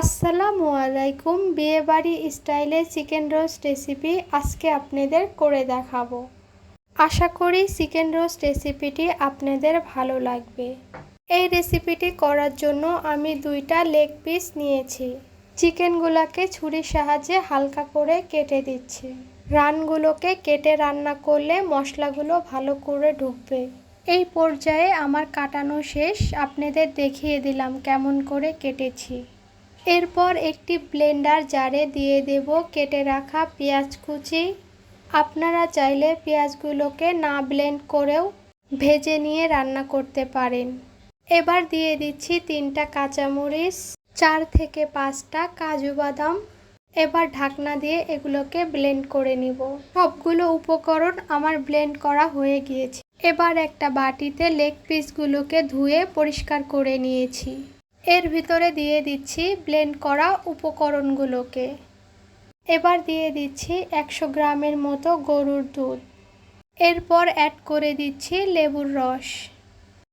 আসসালামু আলাইকুম বিয়েবাড়ি স্টাইলে চিকেন রোস্ট রেসিপি আজকে আপনাদের করে দেখাবো। আশা করি চিকেন রোস্ট রেসিপিটি আপনাদের ভালো লাগবে। এই রেসিপিটি করার জন্য আমি দুইটা লেগ পিস নিয়েছি। চিকেনগুলোকে ছুরির সাহায্যে হালকা করে কেটে দিচ্ছি। রানগুলোকে কেটে রান্না করলে মশলাগুলো ভালো করে ঢুকবে। এই পর্যায়ে আমার কাটানো শেষ, আপনাদের দেখিয়ে দিলাম কেমন করে কেটেছি। এরপর একটি ব্লেন্ডার জারে দিয়ে দেব, কেটে রাখা পেঁয়াজ কুচি। আপনারা চাইলে পেঁয়াজগুলোকে না ব্লেন্ড করেও ভেজে নিয়ে রান্না করতে পারেন। এবার দিয়ে দিচ্ছি তিনটা কাঁচামরিচ, চার থেকে পাঁচটা কাজু বাদাম। এবার ঢাকনা দিয়ে এগুলোকে ব্লেন্ড করে নিব। সবগুলো উপকরণ আমার ব্লেন্ড করা হয়ে গিয়েছে। এবার একটা বাটিতে লেগ পিসগুলোকে ধুয়ে পরিষ্কার করে নিয়েছি। এর ভিতরে দিয়ে দিচ্ছি ব্লেন্ড করা উপকরণগুলোকে। এবার দিয়ে দিচ্ছি একশো গ্রামের মতো গরুর দুধ। এরপর অ্যাড করে দিচ্ছি লেবুর রস।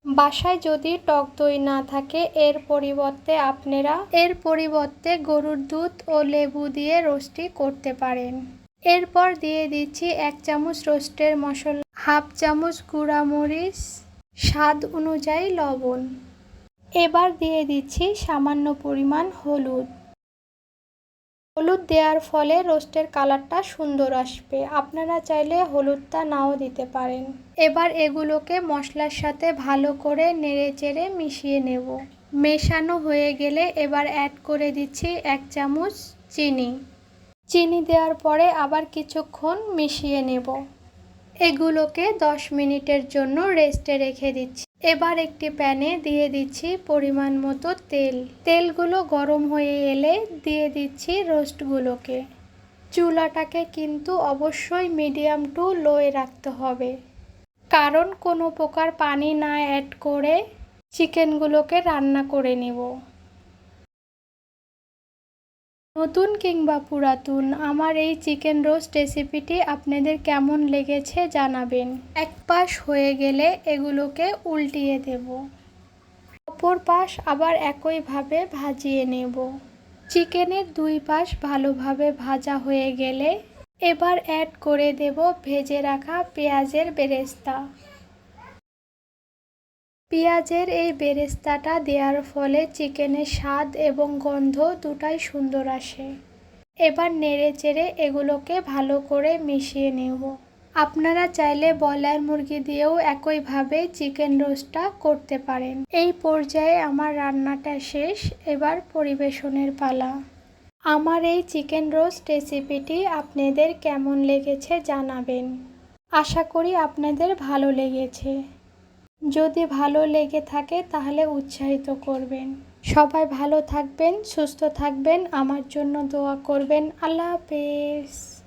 বাসায় যদি টক দই না থাকে, এর পরিবর্তে আপনারা এর পরিবর্তে গরুর দুধ ও লেবু দিয়ে রোস্টি করতে পারেন। এরপর দিয়ে দিচ্ছি এক চামচ রোস্টের মশলা, হাফ চামচ গুঁড়ামরিচ, স্বাদ অনুযায়ী লবণ। এবার দিয়ে দিচ্ছি সামান্য পরিমাণ হলুদ। হলুদ দেওয়ার ফলে রোস্টের কালারটা সুন্দর আসবে। আপনারা চাইলে হলুদটা নাও দিতে পারেন। এবার এগুলোকে মশলার সাথে ভালো করে নেড়ে চেড়ে মিশিয়ে নেব। মেশানো হয়ে গেলে এবার অ্যাড করে দিচ্ছি এক চামচ চিনি। চিনি দেওয়ার পরে আবার কিছুক্ষণ মিশিয়ে নেব। এগুলোকে 10 মিনিটের জন্য রেস্টে রেখে দিচ্ছি। এবার একটি প্যানে দিয়ে দিচ্ছি পরিমাণ মতো তেল। তেলগুলো গরম হয়ে এলে দিয়ে দিচ্ছি রোস্টগুলোকে। চুলাটাকে কিন্তু অবশ্যই মিডিয়াম টু লোয়ে রাখতে হবে। কারণ কোনো প্রকার পানি না অ্যাড করে চিকেনগুলোকে রান্না করে নেব। নতুন কিংবা পুরাতন, আমার এই চিকেন রোস্ট রেসিপিটি আপনাদের কেমন লেগেছে জানাবেন। এক পাশ হয়ে গেলে এগুলোকে উল্টিয়ে দেব। অপর পাশ আবার একইভাবে ভাজিয়ে নেব। চিকেনের দুই পাশ ভালোভাবে ভাজা হয়ে গেলে এবার অ্যাড করে দেব ভেজে রাখা পেঁয়াজের বেরেস্তা। পেঁয়াজের এই বেরেস্তাটা দেওয়ার ফলে চিকেনের স্বাদ এবং গন্ধ দুটাই সুন্দর আসে। এবার নেড়ে চেড়ে এগুলোকে ভালো করে মিশিয়ে নেব। আপনারা চাইলে ব্রয়লার মুরগি দিয়েও একইভাবে চিকেন রোস্টটা করতে পারেন। এই পর্যায়ে আমার রান্নাটা শেষ, এবার পরিবেশনের পালা। আমার এই চিকেন রোস্ট রেসিপিটি আপনাদের কেমন লেগেছে জানাবেন। আশা করি আপনাদের ভালো লেগেছে। যদি ভালো লেগে থাকে তাহলে উৎসাহিত করবেন। সবাই ভালো থাকবেন, সুস্থ থাকবেন। আমার জন্য দোয়া করবেন। আল্লাহ হাফেজ।